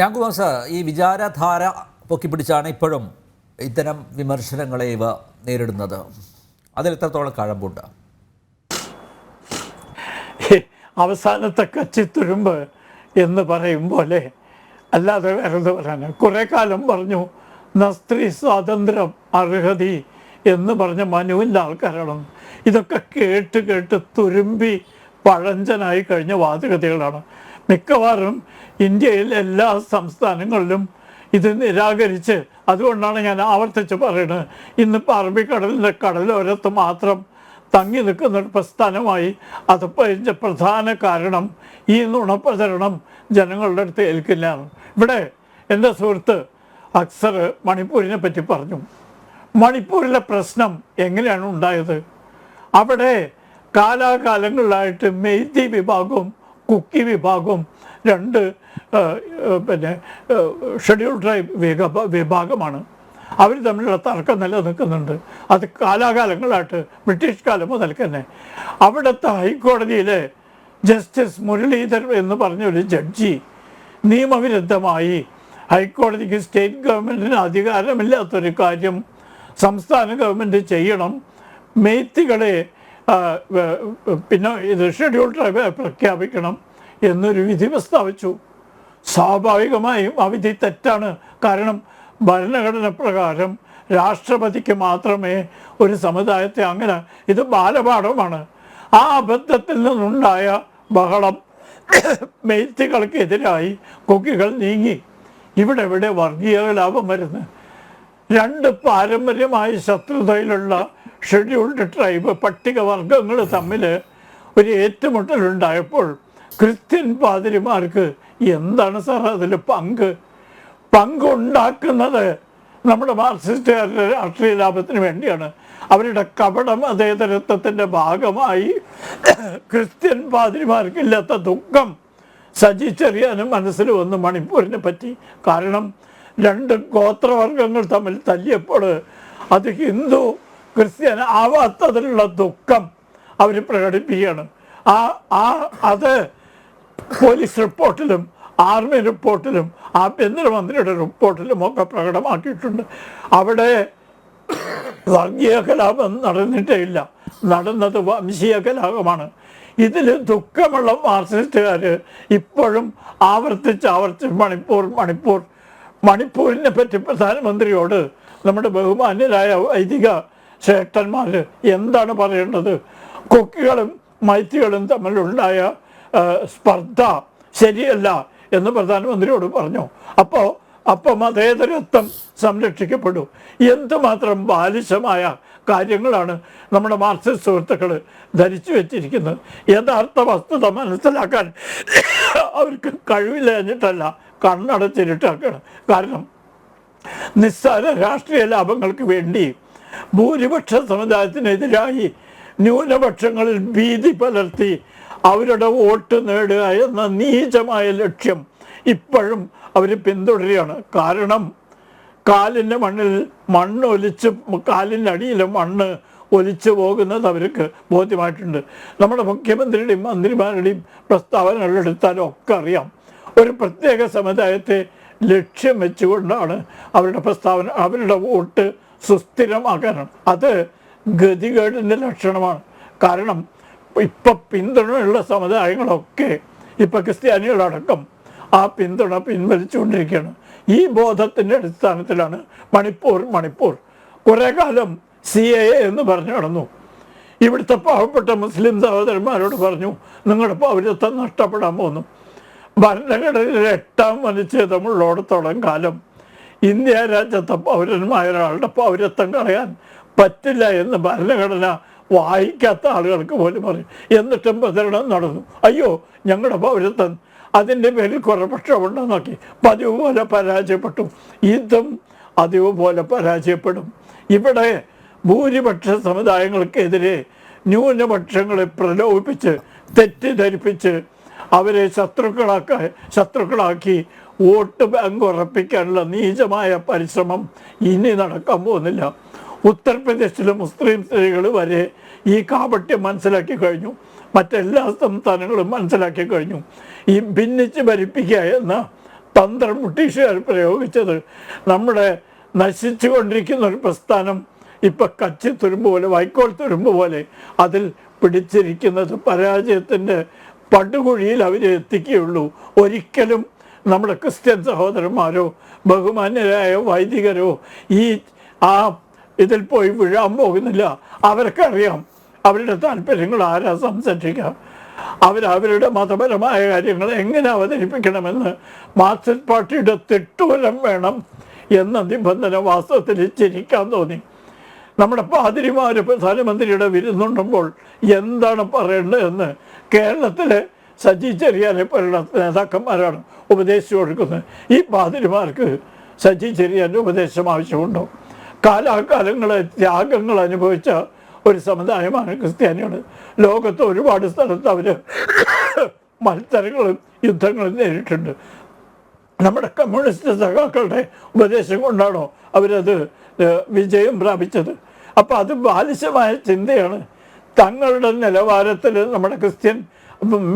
യാങ്കുമാസ ഈ വിചാരധാര പൊക്കിപ്പിടിച്ചാണ് ഇപ്പോഴും ഇത്തരം വിമർശനങ്ങളെ ഇവ നേരിടുന്നത്. അതിൽ എത്രത്തോളം കഴമ്പുണ്ട്? അവസാനത്തെ കച്ചിത്തുരുമ്പ് എന്ന് പറയും പോലെ അല്ലാതെ വേറെ പറയാൻ കുറേ കാലം പറഞ്ഞു നസ്ത്രീ സ്ത്രീ സ്വാതന്ത്ര്യം അർഹതി എന്ന് പറഞ്ഞ മനുവിന്റെ ആൾക്കാരാണ്. ഇതൊക്കെ കേട്ട് കേട്ട് തുരുമ്പി പഴഞ്ചനായി കഴിഞ്ഞ വാദഗതികളാണ് മിക്കവാറും ഇന്ത്യയിൽ എല്ലാ സംസ്ഥാനങ്ങളിലും ഇത് നിരാകരിച്ച് അതുകൊണ്ടാണ് ഞാൻ ആവർത്തിച്ച് പറയുന്നത്. ഇന്നിപ്പോൾ അറബിക്കടലിന്റെ കടലോരത്ത് മാത്രം തങ്ങി നിൽക്കുന്ന ഒരു പ്രസ്ഥാനമായി അത് പറഞ്ഞ പ്രധാന കാരണം ഈ നുണപ്രചരണം ജനങ്ങളുടെ അടുത്ത് ഏൽക്കില്ല ഇവിടെ എന്റെ സുഹൃത്ത് അക്സർ മണിപ്പൂരിനെ പറ്റി പറഞ്ഞു. മണിപ്പൂരിലെ പ്രശ്നം എങ്ങനെയാണ് ഉണ്ടായത്? അവിടെ കാലാകാലങ്ങളിലായിട്ട് മെയ്തി വിഭാഗവും കുക്കി വിഭാഗം രണ്ട് പിന്നെ ഷെഡ്യൂൾ ട്രൈബ് വിഭാഗമാണ്. അവർ തമ്മിലുള്ള തർക്കം നിലനിൽക്കുന്നുണ്ട്. അത് കാലാകാലങ്ങളായിട്ട് ബ്രിട്ടീഷ് കാലം മുതൽ തന്നെ അവിടുത്തെ ഹൈക്കോടതിയിലെ ജസ്റ്റിസ് മുരളീധർ എന്ന് പറഞ്ഞ ഒരു ജഡ്ജി നിയമവിരുദ്ധമായി ഹൈക്കോടതിക്ക് സ്റ്റേറ്റ് ഗവൺമെന്റിന് അധികാരമില്ലാത്തൊരു കാര്യം സംസ്ഥാന ഗവൺമെന്റ് ചെയ്യണം. മേത്തികളെ പിന്നെ ഇത് ഷെഡ്യൂൾ ട്രൈബ് പ്രഖ്യാപിക്കണം എന്നൊരു വിധി പ്രസ്താവിച്ചു. സ്വാഭാവികമായും ആ വിധി തെറ്റാണ്. കാരണം ഭരണഘടന പ്രകാരം രാഷ്ട്രപതിക്ക് മാത്രമേ ഒരു സമുദായത്തെ അങ്ങനെ ഇത് ബാലപാഠമാണ്. ആ അബദ്ധത്തിൽ നിന്നുണ്ടായ ബഹളം മെയ്ത്തികൾക്കെതിരായി കുക്കികൾ നീങ്ങി. ഇവിടെ ഇവിടെ വർഗീയ ലാഭം വരുന്നു രണ്ട് പാരമ്പര്യമായ ശത്രുതയിലുള്ള ഷെഡ്യൂൾഡ് ട്രൈബ് പട്ടികവർഗങ്ങൾ തമ്മിൽ ഒരു ഏറ്റുമുട്ടലുണ്ടായപ്പോൾ ക്രിസ്ത്യൻ പാതിരിമാർക്ക് എന്താണ് സാർ അതിൽ പങ്ക്? പങ്കുണ്ടാക്കുന്നത് നമ്മുടെ മാർക്സിസ്റ്റുകാരുടെ രാഷ്ട്രീയ ലാഭത്തിന് വേണ്ടിയാണ്. അവരുടെ കപടം അതേതരത്വത്തിന്റെ ഭാഗമായി ക്രിസ്ത്യൻ പാതിരിമാർക്കില്ലാത്ത ദുഃഖം സജിച്ചെറിയാനും മനസ്സിൽ വന്നു മണിപ്പൂരിനെ പറ്റി. കാരണം രണ്ട് ഗോത്രവർഗങ്ങൾ തമ്മിൽ തല്ലിയപ്പോൾ അത് ഹിന്ദു ക്രിസ്ത്യൻ ആവാത്തതിലുള്ള ദുഃഖം അവർ പ്രകടിപ്പിക്കുകയാണ്. ആ ആ അത് പോലീസ് റിപ്പോർട്ടിലും ആർമി റിപ്പോർട്ടിലും ആഭ്യന്തരമന്ത്രിയുടെ റിപ്പോർട്ടിലും ഒക്കെ പ്രകടമാക്കിയിട്ടുണ്ട്. അവിടെ വർഗീയ കലാപം നടന്നിട്ടേ ഇല്ല. നടന്നത് വംശീയ കലാപമാണ് ഇതിൽ ദുഃഖമുള്ള മാർക്സിസ്റ്റുകാർ ഇപ്പോഴും ആവർത്തിച്ച് ആവർത്തിച്ച് മണിപ്പൂർ മണിപ്പൂർ മണിപ്പൂരിനെ പറ്റി പ്രധാനമന്ത്രിയോട് നമ്മുടെ ബഹുമാന്യരായ വൈദിക ശ്രേഷ്ഠന്മാർ എന്താണ് പറയേണ്ടത്? കൊക്കികളും മൈത്തികളും തമ്മിലുണ്ടായ സ്പർദ്ധ ശരിയല്ല എന്ന് പ്രധാനമന്ത്രിയോട് പറഞ്ഞു. അപ്പോൾ അപ്പം മതേതരത്വം സംരക്ഷിക്കപ്പെടും. എന്തുമാത്രം ബാലിശമായ കാര്യങ്ങളാണ് നമ്മുടെ മാർക്സിസ്റ്റ് സുഹൃത്തുക്കൾ ധരിച്ചു വെച്ചിരിക്കുന്നത്. യഥാർത്ഥ വസ്തുത മനസ്സിലാക്കാൻ അവർക്ക് കഴിവില്ലാഞ്ഞിട്ടല്ല കണ്ണടച്ചിരിട്ടാക്കണം കാരണം നിസ്സാര രാഷ്ട്രീയ ലാഭങ്ങൾക്ക് വേണ്ടി ഭൂരിപക്ഷ സമുദായത്തിനെതിരായി ന്യൂനപക്ഷങ്ങളിൽ ഭീതി പലർത്തി അവരുടെ വോട്ട് നേടുക എന്ന നീചമായ ലക്ഷ്യം ഇപ്പോഴും അവർ പിന്തുടരുകയാണ്. കാരണം കാലിന്റെ മണ്ണിൽ മണ്ണ് ഒലിച്ച് കാലിന്റെ അടിയിലെ മണ്ണ് ഒലിച്ചു പോകുന്നത് അവർക്ക് ബോധ്യമായിട്ടുണ്ട്. നമ്മുടെ മുഖ്യമന്ത്രിയുടെയും മന്ത്രിമാരുടെയും പ്രസ്താവനകൾ എടുത്താലും ഒക്കെ അറിയാം. ഒരു പ്രത്യേക സമുദായത്തെ ലക്ഷ്യം വെച്ചുകൊണ്ടാണ് അവരുടെ പ്രസ്താവന അവരുടെ വോട്ട് സുസ്ഥിരമാക്കാനാണ് അത് ഗതികേടിന്റെ ലക്ഷണമാണ്. കാരണം ഇപ്പം പിന്തുണയുള്ള സമുദായങ്ങളൊക്കെ ഇപ്പം ക്രിസ്ത്യാനികളടക്കം ആ പിന്തുണ പിൻവലിച്ചുകൊണ്ടിരിക്കുകയാണ്. ഈ ബോധത്തിന്റെ അടിസ്ഥാനത്തിലാണ് മണിപ്പൂർ മണിപ്പൂർ. കുറേ കാലം സി എ എന്ന് പറഞ്ഞു നടന്നു. ഇവിടുത്തെ പാവപ്പെട്ട മുസ്ലിം സഹോദരന്മാരോട് പറഞ്ഞു നിങ്ങളുടെ പൗരത്വം നഷ്ടപ്പെടാൻ പോകുന്നു. ഭരണഘടനയിൽ എട്ടാം അനുച്ഛേദമുള്ളോടത്തോളം കാലം ഇന്ത്യ രാജ്യത്തെ പൗരന്മായ ഒരാളുടെ പൗരത്വം കളയാൻ പറ്റില്ല എന്ന് ഭരണഘടന വായിക്കാത്ത ആളുകൾക്ക് പോലും പറയും എന്നിട്ടും പ്രചരണം നടന്നു. അയ്യോ ഞങ്ങളുടെ പൗരത്വം അതിന്റെ പേരിൽ കുറേ പക്ഷമുണ്ടോ നോക്കി. പതിവ് പോലെ പരാജയപ്പെട്ടു. ഇതും അതിവ് പോലെ പരാജയപ്പെടും. ഇവിടെ ഭൂരിപക്ഷ സമുദായങ്ങൾക്കെതിരെ ന്യൂനപക്ഷങ്ങളെ പ്രലോഭിപ്പിച്ച് തെറ്റിദ്ധരിപ്പിച്ച് അവരെ ശത്രുക്കളാക്ക ശത്രുക്കളാക്കി വോട്ട് ബാങ്ക് ഉറപ്പിക്കാനുള്ള നീചമായ പരിശ്രമം ഇനി നടക്കാൻ പോകുന്നില്ല. ഉത്തർപ്രദേശിലെ മുസ്ലിം സ്ത്രീകൾ വരെ ഈ കാപട്യം മനസ്സിലാക്കി കഴിഞ്ഞു. മറ്റെല്ലാ സംസ്ഥാനങ്ങളും മനസ്സിലാക്കി കഴിഞ്ഞു. ഈ ഭിന്നിച്ച് ഭരിപ്പിക്കുക എന്ന തന്ത്രം ബ്രിട്ടീഷുകാർ പ്രയോഗിച്ചത്. നമ്മുടെ നശിച്ചുകൊണ്ടിരിക്കുന്ന ഒരു പ്രസ്ഥാനം ഇപ്പം കച്ചി തുരുമ്പ് പോലെ വൈക്കോൽ തുരുമ്പ് പോലെ അതിൽ പിടിച്ചിരിക്കുന്നത് പരാജയത്തിന്റെ പടുകുഴിയിൽ അവരെ എത്തിക്കുകയുള്ളൂ. ഒരിക്കലും നമ്മുടെ ക്രിസ്ത്യൻ സഹോദരന്മാരോ ബഹുമാന്യരായ വൈദികരോ ഈ ആ ഇതിൽ പോയി വീഴാൻ പോകുന്നില്ല. അവർക്കറിയാം അവരുടെ താല്പര്യങ്ങൾ ആരാ സംരക്ഷിക്കുക. അവരവരുടെ മതപരമായ കാര്യങ്ങൾ എങ്ങനെ അവതരിപ്പിക്കണമെന്ന് മാർക്സിസ്റ്റ് പാർട്ടിയുടെ തിട്ടൂരം വേണം എന്ന നിബന്ധന വാസ്തവത്തിൽ ചിരിക്കാൻ തോന്നി. നമ്മുടെ പാതിരിമാർ പ്രധാനമന്ത്രിയുടെ വിരുന്നുണ്ടുമ്പോൾ എന്താണ് പറയേണ്ടതെന്ന് കേരളത്തിലെ സജി ചെറിയാനെ പോലുള്ള നേതാക്കന്മാരാണ് ഉപദേശിച്ചു കൊടുക്കുന്നത് ഈ പാതിരിമാർക്ക് സജി ചെറിയന്റെ ഉപദേശം ആവശ്യമുണ്ടോ? കാലാകാലങ്ങളെ ത്യാഗങ്ങൾ അനുഭവിച്ച ഒരു സമുദായമാണ് ക്രിസ്ത്യാനികൾ ലോകത്ത് ഒരുപാട് സ്ഥലത്ത് അവർ മത്സരങ്ങളും യുദ്ധങ്ങളും നേരിട്ടുണ്ട് നമ്മുടെ കമ്മ്യൂണിസ്റ്റ് സഖാക്കളുടെ ഉപദേശം കൊണ്ടാണോ അവരത് വിജയം പ്രാപിച്ചത്? അപ്പോൾ അത് ബാലിശമായ ചിന്തയാണ്. തങ്ങളുടെ നിലവാരത്തിൽ നമ്മുടെ ക്രിസ്ത്യൻ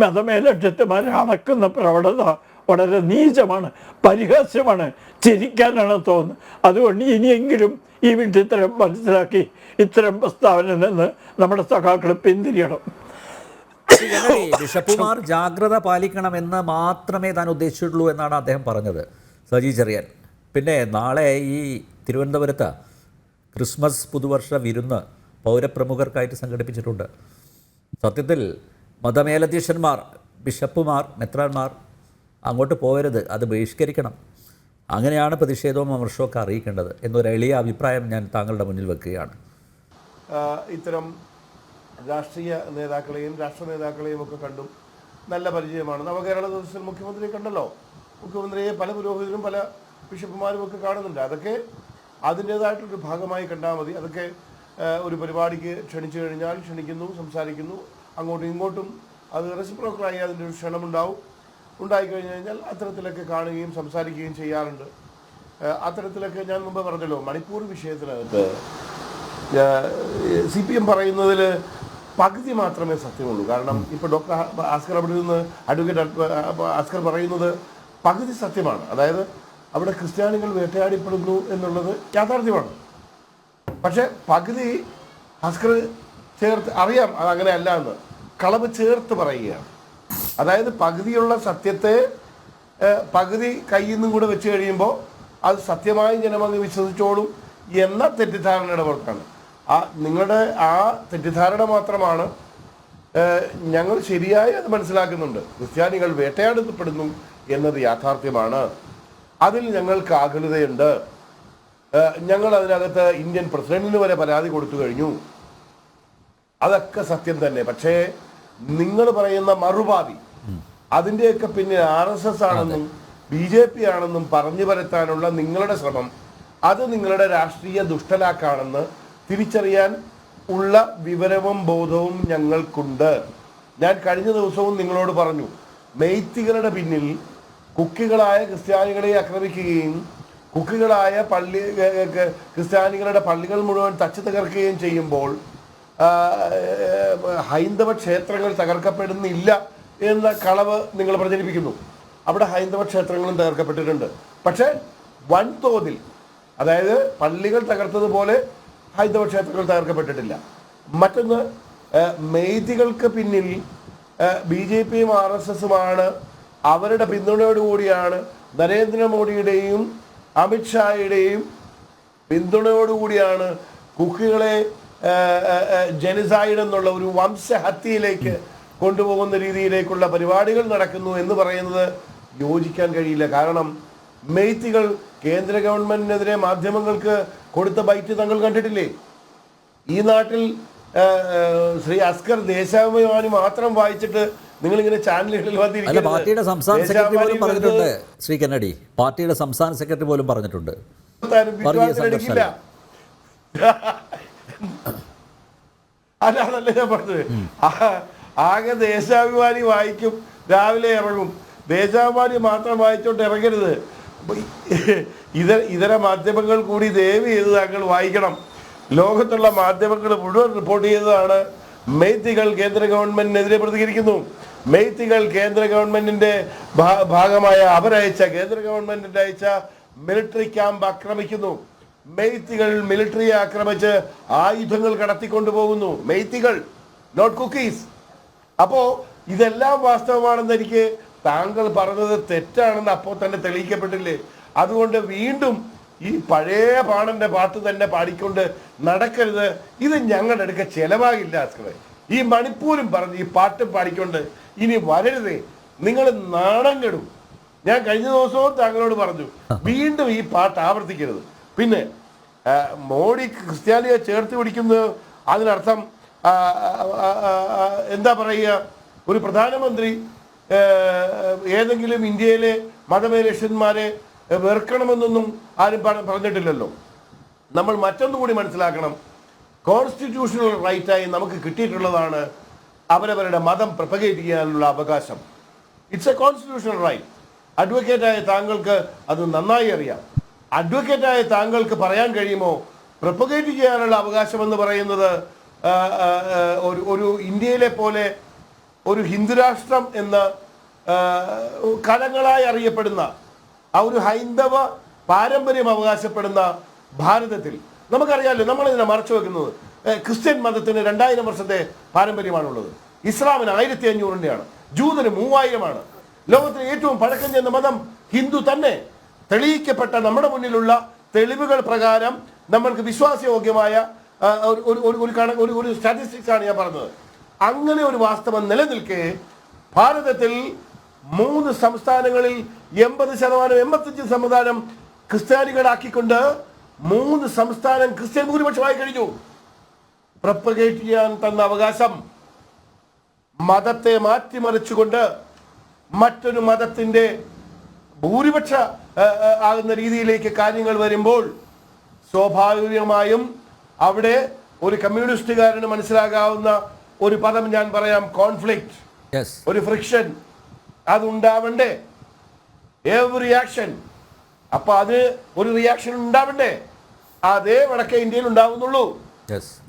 മതമേലക്ഷത്വമാരെ അളക്കുന്ന പ്രവണത വളരെ നീചമാണ് പരിഹാസ്യമാണ് ചിരിക്കാനാണ് തോന്നുന്നത്. അതുകൊണ്ട് ഇനിയെങ്കിലും ഈ വിഡ്ഢിത്തരം മനസ്സിലാക്കി ഇത്തരം പ്രസ്താവനയിൽ നിന്ന് നമ്മുടെ സഖാക്കൾ പിന്തിരിയണം. ബിഷപ്പുമാർ ജാഗ്രത പാലിക്കണമെന്ന് മാത്രമേ താൻ ഉദ്ദേശിച്ചിട്ടുള്ളൂ എന്നാണ് അദ്ദേഹം പറഞ്ഞത്. സജി ചെറിയാൻ പിന്നെ നാളെ ഈ തിരുവനന്തപുരത്ത് ക്രിസ്മസ് പുതുവർഷ വിരുന്ന് പൗരപ്രമുഖർക്കായിട്ട് സംഘടിപ്പിച്ചിട്ടുണ്ട്. സത്യത്തിൽ മതമേലധ്യക്ഷന്മാർ ബിഷപ്പുമാർ മെത്രാന്മാർ അങ്ങോട്ട് പോകരുത് അത് ബഹിഷ്കരിക്കണം. അങ്ങനെയാണ് പ്രതിഷേധവും വിമർശമൊക്കെ അറിയിക്കേണ്ടത് എന്നൊരു എളിയ അഭിപ്രായം ഞാൻ താങ്കളുടെ മുന്നിൽ വെക്കുകയാണ്. ഇത്തരം രാഷ്ട്രീയ നേതാക്കളെയും രാഷ്ട്ര നേതാക്കളെയും ഒക്കെ കണ്ടും നല്ല പരിചയമാണ്. നവകേരള ദിവസത്തിൽ മുഖ്യമന്ത്രിയെ കണ്ടല്ലോ. മുഖ്യമന്ത്രിയെ പല പുരോഹിതരും പല ബിഷപ്പുമാരും ഒക്കെ കാണുന്നുണ്ട്. അതൊക്കെ അതിന്റേതായിട്ടൊരു ഭാഗമായി കണ്ടാൽ മതി. അതൊക്കെ ഒരു പരിപാടിക്ക് ക്ഷണിച്ചു കഴിഞ്ഞാൽ ക്ഷണിക്കുന്നു സംസാരിക്കുന്നു അങ്ങോട്ടും ഇങ്ങോട്ടും അത് റെസിപ്രോക്കലായി അതിന്റെ ഒരു ക്ഷണമുണ്ടാവും. ഉണ്ടായിക്കഴിഞ്ഞ് കഴിഞ്ഞാൽ അത്തരത്തിലൊക്കെ കാണുകയും സംസാരിക്കുകയും ചെയ്യാറുണ്ട്. അത്തരത്തിലൊക്കെ ഞാൻ മുമ്പ് പറഞ്ഞല്ലോ മണിപ്പൂർ വിഷയത്തിനകത്ത് സി പി എം പറയുന്നതിൽ പകുതി മാത്രമേ സത്യമുള്ളൂ. കാരണം ഇപ്പോൾ ഡോക്ടർ ആസ്കർ അവിടെ നിന്ന് അഡ്വക്കേറ്റ് ആസ്കർ പറയുന്നത് പകുതി സത്യമാണ്. അതായത് അവിടെ ക്രിസ്ത്യാനികൾ വേട്ടയാടിപ്പെടുന്നു എന്നുള്ളത് യാഥാർത്ഥ്യമാണ്. പക്ഷേ പകുതി ആസ്കർ ചേർത്ത് അറിയാം അത് അങ്ങനെയല്ല എന്ന് കളവ് ചേർത്ത് പറയുകയാണ്. അതായത് പകുതിയുള്ള സത്യത്തെ പകുതി കയ്യിൽ നിന്നും കൂടെ വെച്ച് കഴിയുമ്പോൾ അത് സത്യമായി ജനമങ്ങ് വിശ്വസിച്ചോളും എന്ന തെറ്റിദ്ധാരണയുടെ പുറത്താണ് ആ നിങ്ങളുടെ ആ തെറ്റിദ്ധാരണ മാത്രമാണ് ഞങ്ങൾ ശരിയായി അത് മനസ്സിലാക്കുന്നുണ്ട്. ക്രിസ്ത്യാനികൾ വേട്ടയാടപ്പെടുന്നു എന്നത് യാഥാർത്ഥ്യമാണ്. അതിൽ ഞങ്ങൾക്ക് ആകുലതയുണ്ട്. ഞങ്ങൾ അതിനകത്ത് ഇന്ത്യൻ പ്രസിഡന്റിന് വരെ പരാതി കൊടുത്തു കഴിഞ്ഞു. അതൊക്കെ സത്യം തന്നെ. പക്ഷേ നിങ്ങൾ പറയുന്ന മറുപാതി അതിന്റെയൊക്കെ പിന്നിൽ ആർ എസ് എസ് ആണെന്നും ബി ജെ പി ആണെന്നും പറഞ്ഞു പരത്താനുള്ള നിങ്ങളുടെ ശ്രമം അത് നിങ്ങളുടെ രാഷ്ട്രീയ ദുഷ്ടലാക്കാണെന്ന് തിരിച്ചറിയാൻ ഉള്ള വിവരവും ബോധവും ഞങ്ങൾക്കുണ്ട്. ഞാൻ കഴിഞ്ഞ ദിവസവും നിങ്ങളോട് പറഞ്ഞു മെയ്ത്തികളുടെ പിന്നിൽ കുക്കികളായ ക്രിസ്ത്യാനികളെ ആക്രമിക്കുകയും കുക്കികളായ പള്ളി ക്രിസ്ത്യാനികളുടെ പള്ളികൾ മുഴുവൻ തച്ചു തകർക്കുകയും ചെയ്യുമ്പോൾ ഹൈന്ദവ ക്ഷേത്രങ്ങൾ തകർക്കപ്പെടുന്നില്ല. എന്ന കളവ് നിങ്ങൾ പ്രചരിപ്പിക്കുന്നു. അവിടെ ഹൈന്ദവ ക്ഷേത്രങ്ങളും തകർക്കപ്പെട്ടിട്ടുണ്ട്. പക്ഷേ വൻതോതിൽ അതായത് പള്ളികൾ തകർത്തതുപോലെ ഹൈന്ദവ ക്ഷേത്രങ്ങൾ തകർക്കപ്പെട്ടിട്ടില്ല. മറ്റൊന്ന് മെയ്തികൾക്ക് പിന്നിൽ ബി ജെ പിയും ആർ എസ് എസുമാണ് അവരുടെ പിന്തുണയോടുകൂടിയാണ് നരേന്ദ്രമോദിയുടെയും അമിത്ഷായുടെയും പിന്തുണയോടുകൂടിയാണ് കുക്കികളെ ജനിസായിടെന്നുള്ള എന്നുള്ള ഒരു വംശഹത്യയിലേക്ക് കൊണ്ടുപോകുന്ന രീതിയിലേക്കുള്ള പരിപാടികൾ നടക്കുന്നു എന്ന് പറയുന്നത് യോജിക്കാൻ കഴിയില്ല. കാരണം മെയ്ത്തികൾ കേന്ദ്ര ഗവൺമെന്റിനെതിരെ മാധ്യമങ്ങൾക്ക് കൊടുത്ത ബൈറ്റ് തങ്ങൾ കണ്ടിട്ടില്ലേ? ഈ നാട്ടിൽ ശ്രീ അസ്കർ ദേശാഭിമാനി മാത്രം വായിച്ചിട്ട് നിങ്ങൾ ഇങ്ങനെ ചാനലുകളിൽ അല്ല വന്നിരിക്കരുത്. പാർട്ടിയുടെ സംസ്ഥാന സെക്രട്ടറി പോലും പറഞ്ഞിട്ടുണ്ട് ശ്രീ കന്നഡി പാർട്ടിയുടെ സംസ്ഥാന സെക്രട്ടറി പോലും പറഞ്ഞിട്ടുണ്ട്. അതാണല്ലേ ഞാൻ പറഞ്ഞത്. ആകെ ദേശാഭിമാനി വായിക്കും രാവിലെ ഇറങ്ങും. ദേശാഭിമാനി മാത്രം വായിച്ചോണ്ട് ഇറങ്ങരുത്. ഇതര ഇതര മാധ്യമങ്ങൾ കൂടി ദയവ് ചെയ്ത് താങ്കൾ വായിക്കണം. ലോകത്തുള്ള മാധ്യമങ്ങൾ മുഴുവൻ റിപ്പോർട്ട് ചെയ്തതാണ് മെയ്ത്തികൾ കേന്ദ്ര ഗവൺമെന്റിനെതിരെ പ്രതികരിക്കുന്നു. മെയ്ത്തികൾ കേന്ദ്ര ഗവൺമെന്റിന്റെ ഭാഗമായ അവരയച്ച കേന്ദ്ര ഗവൺമെന്റിന്റെ അയച്ച മിലിറ്ററി ക്യാമ്പ് ആക്രമിക്കുന്നു. മെയ്ത്തികൾ മിലിറ്ററിയെ ആക്രമിച്ച് ആയുധങ്ങൾ കടത്തിക്കൊണ്ടുപോകുന്നു. മെയ്ത്തികൾ നോട്ട് കുക്കീസ് അപ്പോ ഇതെല്ലാം വാസ്തവമാണെന്ന് എനിക്ക് താങ്കൾ പറഞ്ഞത് തെറ്റാണെന്ന് അപ്പോൾ തന്നെ തെളിയിക്കപ്പെട്ടില്ലേ? അതുകൊണ്ട് വീണ്ടും ഈ പഴയ പാണന്റെ പാട്ട് തന്നെ പാടിക്കൊണ്ട് നടക്കരുത്. ഇത് ഞങ്ങളുടെ അടുക്ക ചെലവാകില്ല ഈ മണിപ്പൂരും പറഞ്ഞ് ഈ പാട്ട് പാടിക്കൊണ്ട് ഇനി വരരുതേ. നിങ്ങൾ നാണം കെടും. ഞാൻ കഴിഞ്ഞ ദിവസവും താങ്കളോട് പറഞ്ഞു വീണ്ടും ഈ പാട്ട് ആവർത്തിക്കരുത്. പിന്നെ മോഡി ക്രിസ്ത്യാനിയെ ചേർത്ത് പിടിക്കുന്നത് അതിനർത്ഥം എന്താ പറയുക? ഒരു പ്രധാനമന്ത്രി ഏതെങ്കിലും ഇന്ത്യയിലെ മതമേലക്ഷന്മാരെ വെറുക്കണമെന്നൊന്നും ആരും പറഞ്ഞിട്ടില്ലല്ലോ. നമ്മൾ മറ്റൊന്നും കൂടി മനസ്സിലാക്കണം. കോൺസ്റ്റിറ്റ്യൂഷണൽ റൈറ്റായി നമുക്ക് കിട്ടിയിട്ടുള്ളതാണ് അവരവരുടെ മതം പ്രൊപ്പഗേറ്റ് ചെയ്യാനുള്ള അവകാശം. ഇറ്റ്സ് എ കോൺസ്റ്റിറ്റ്യൂഷണൽ റൈറ്റ് അഡ്വക്കേറ്റായ താങ്കൾക്ക് അത് നന്നായി അറിയാം. അഡ്വക്കേറ്റായ താങ്കൾക്ക് പറയാൻ കഴിയുമോ? പ്രൊപ്പഗേറ്റ് ചെയ്യാനുള്ള അവകാശം എന്ന് പറയുന്നത് ഒരു ഒരു ഇന്ത്യയിലെ പോലെ ഒരു ഹിന്ദുരാഷ്ട്രം എന്ന കലങ്ങളായി അറിയപ്പെടുന്ന ആ ഒരു ഹൈന്ദവ പാരമ്പര്യം അവകാശപ്പെടുന്ന ഭാരതത്തിൽ. നമുക്കറിയാമല്ലോ നമ്മളിതിനെ മറച്ചു വെക്കുന്നത് ക്രിസ്ത്യൻ മതത്തിന് രണ്ടായിരം വർഷത്തെ പാരമ്പര്യമാണുള്ളത്. ഇസ്ലാമിന് ആയിരത്തി അഞ്ഞൂറിന്റെയാണ് ജൂതന് മൂവായിരമാണ്. ലോകത്തിലെ ഏറ്റവും പഴക്കം ചെന്ന മതം ഹിന്ദു തന്നെ. തെളിയിക്കപ്പെട്ട നമ്മുടെ മുന്നിലുള്ള തെളിവുകൾ പ്രകാരം നമ്മൾക്ക് വിശ്വാസയോഗ്യമായ ഒരു ഒരു- ഒരു സ്റ്റാറ്റിസ്റ്റിക്സ് ആണ് ഞാൻ പറഞ്ഞത്. അങ്ങനെ ഒരു വാസ്തവം നിലനിൽക്കെ ഭാരതത്തിൽ മൂന്ന് സംസ്ഥാനങ്ങളിൽ എൺപത് ശതമാനം എൺപത്തഞ്ച് ശതമാനം ക്രിസ്ത്യാനികളാക്കിക്കൊണ്ട് മൂന്ന് സംസ്ഥാനം ക്രിസ്ത്യൻ ഭൂരിപക്ഷമായി കഴിഞ്ഞു. പ്രപ്പഗേറ്റ് ചെയ്യാൻ തന്ന അവകാശം മതത്തെ മാറ്റിമറിച്ചുകൊണ്ട് മറ്റൊരു മതത്തിന്റെ ഭൂരിപക്ഷ ആകുന്ന രീതിയിലേക്ക് കാര്യങ്ങൾ വരുമ്പോൾ സ്വാഭാവികമായും അവിടെ ഒരു കമ്മ്യൂണിസ്റ്റുകാരന് മനസ്സിലാകാവുന്ന ഒരു പദം ഞാൻ പറയാം കോൺഫ്ലിക്റ്റ് ഒരു ഫ്രിക്ഷൻ അതുണ്ടാവണ്ടേ? ഏവ് റിയാക്ഷൻ അപ്പൊ അത് ഒരു റിയാക്ഷൻ ഉണ്ടാവണ്ടേ? അതേ വടക്കേ ഇന്ത്യയിൽ ഉണ്ടാവുന്നുള്ളൂ.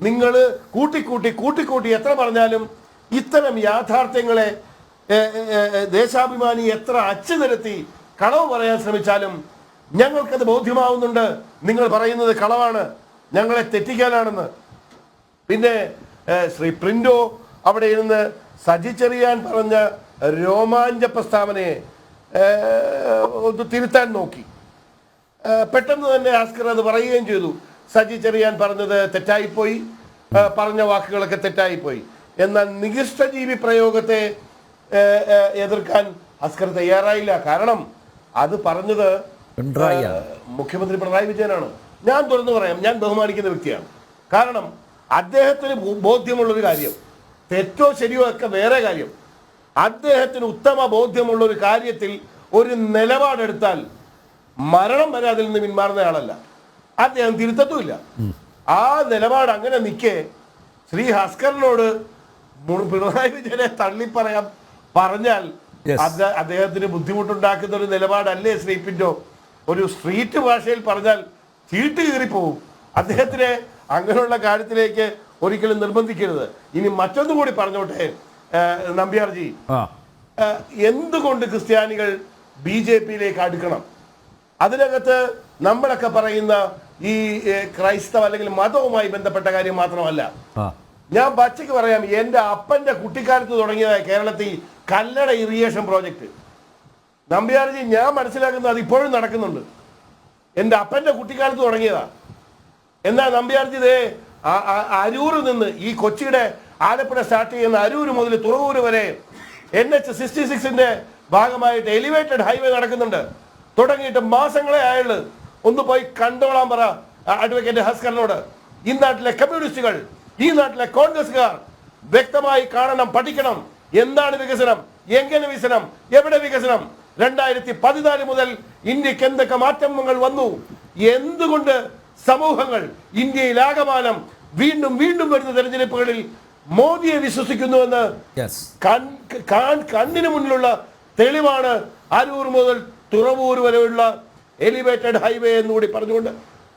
നിങ്ങൾ കൂട്ടിക്കൂട്ടി കൂട്ടിക്കൂട്ടി എത്ര പറഞ്ഞാലും ഇത്തരം യാഥാർത്ഥ്യങ്ങളെ ദേശാഭിമാനി എത്ര അച്ചു നിരത്തി കളവ് പറയാൻ ശ്രമിച്ചാലും ഞങ്ങൾക്കത് ബോധ്യമാവുന്നുണ്ട്. നിങ്ങൾ പറയുന്നത് കളവാണ്. ഞങ്ങളെ തെറ്റിക്കാനാണെന്ന്. പിന്നെ ശ്രീ പ്രിൻഡോ അവിടെ ഇരുന്ന് സജി ചെറിയാൻ പറഞ്ഞ രോമാഞ്ച പ്രസ്താവനയെ ഒന്ന് തിരുത്താൻ നോക്കി. പെട്ടെന്ന് തന്നെ ആസ്കർ അത് പറയുകയും ചെയ്തു. സജി ചെറിയാൻ പറഞ്ഞത് തെറ്റായിപ്പോയി. പറഞ്ഞ വാക്കുകളൊക്കെ തെറ്റായിപ്പോയി. എന്നാൽ നികിഷ്ടജീവി പ്രയോഗത്തെ എതിർക്കാൻ അസ്കർ തയ്യാറായില്ല. കാരണം അത് പറഞ്ഞത് മുഖ്യമന്ത്രി പിണറായി വിജയനാണ്. ഞാൻ തുറന്നു പറയാം ഞാൻ ബഹുമാനിക്കുന്ന വ്യക്തിയാണ്. കാരണം അദ്ദേഹത്തിന് ബോധ്യമുള്ളൊരു കാര്യം തെറ്റോ ശരിയോ ഒക്കെ വേറെ കാര്യം. അദ്ദേഹത്തിന് ഉത്തമ ബോധ്യമുള്ള ഒരു കാര്യത്തിൽ ഒരു നിലപാടെടുത്താൽ മരണം വരെ അതിൽ നിന്ന് പിന്മാറുന്ന ആളല്ല. അദ്ദേഹം തിരുത്തത്തുമില്ല. ആ നിലപാട് അങ്ങനെ നിൽക്കെ ശ്രീ ഹസ്കറിനോട് പിണറായി വിജയനെ തള്ളിപ്പറയാൻ പറഞ്ഞാൽ. അത് അദ്ദേഹത്തിന് ബുദ്ധിമുട്ടുണ്ടാക്കുന്ന ഒരു നിലപാടല്ലേ ശ്രീ പിന്റോ ഒരു സ്ട്രീറ്റ് ഭാഷയിൽ പറഞ്ഞാൽ ചീട്ട് കീറിപ്പോവും അദ്ദേഹത്തിനെ അങ്ങനെയുള്ള കാര്യത്തിലേക്ക് ഒരിക്കലും നിർബന്ധിക്കരുത്. ഇനി മറ്റൊന്നും കൂടി പറഞ്ഞോട്ടെ നമ്പ്യാർജി. എന്തുകൊണ്ട് ക്രിസ്ത്യാനികൾ ബി ജെ പിയിലേക്ക് അടുക്കണം? അതിനകത്ത് നമ്മളൊക്കെ പറയുന്ന ഈ ക്രൈസ്തവ അല്ലെങ്കിൽ മതവുമായി ബന്ധപ്പെട്ട കാര്യം മാത്രമല്ല. ഞാൻ പച്ചയ്ക്ക് പറയാം എന്റെ അപ്പന്റെ കുട്ടിക്കാലത്ത് തുടങ്ങിയതായ കേരളത്തിൽ കല്ലട ഇറിഗേഷൻ പ്രോജക്റ്റ് നമ്പ്യാർജി ഞാൻ മനസ്സിലാക്കുന്നത് അത് ഇപ്പോഴും നടക്കുന്നുണ്ട്. എന്റെ അപ്പന്റെ കുട്ടിക്കാലത്ത് തുടങ്ങിയതാ. എന്നാ നമ്പ്യാർജി ദേ അരൂരിൽ നിന്ന് ഈ കൊച്ചിയുടെ ആലപ്പുഴ സ്റ്റാർട്ട് ചെയ്യുന്ന അരൂർ മുതൽ തുറവൂർ വരെ എൻ എച്ച് സിക്സ്റ്റി സിക്സിന്റെ ഭാഗമായിട്ട് എലിവേറ്റഡ് ഹൈവേ നടക്കുന്നുണ്ട്. തുടങ്ങിയിട്ട് മാസങ്ങളെ ആയുള്ളു. ഒന്ന് പോയി കണ്ടോളാൻ പറ അഡ്വക്കേറ്റ് ഹസ്കറിനോട്. ഈ നാട്ടിലെ കമ്മ്യൂണിസ്റ്റുകൾ ഈ നാട്ടിലെ കോൺഗ്രസ്സുകാർ വ്യക്തമായി കാണണം പഠിക്കണം. എന്താണ് വികസനം? എങ്ങനെ വികസനം? എവിടെ വികസനം? രണ്ടായിരത്തി പതിനാല് മുതൽ ഇന്ത്യയ്ക്ക് എന്തൊക്കെ മാറ്റങ്ങൾ വന്നു? എന്തുകൊണ്ട് സമൂഹങ്ങൾ ഇന്ത്യയിൽ ആകമാനം വീണ്ടും വീണ്ടും വരുന്ന തെരഞ്ഞെടുപ്പുകളിൽ മോദിയെ വിശ്വസിക്കുന്നുവെന്ന് കണ്ണിന് മുന്നിലുള്ള തെളിവാണ് അരൂർ മുതൽ തുറവൂർ വരെയുള്ള എലിവേറ്റഡ് ഹൈവേ എന്നുകൂടി പറഞ്ഞുകൊണ്ട്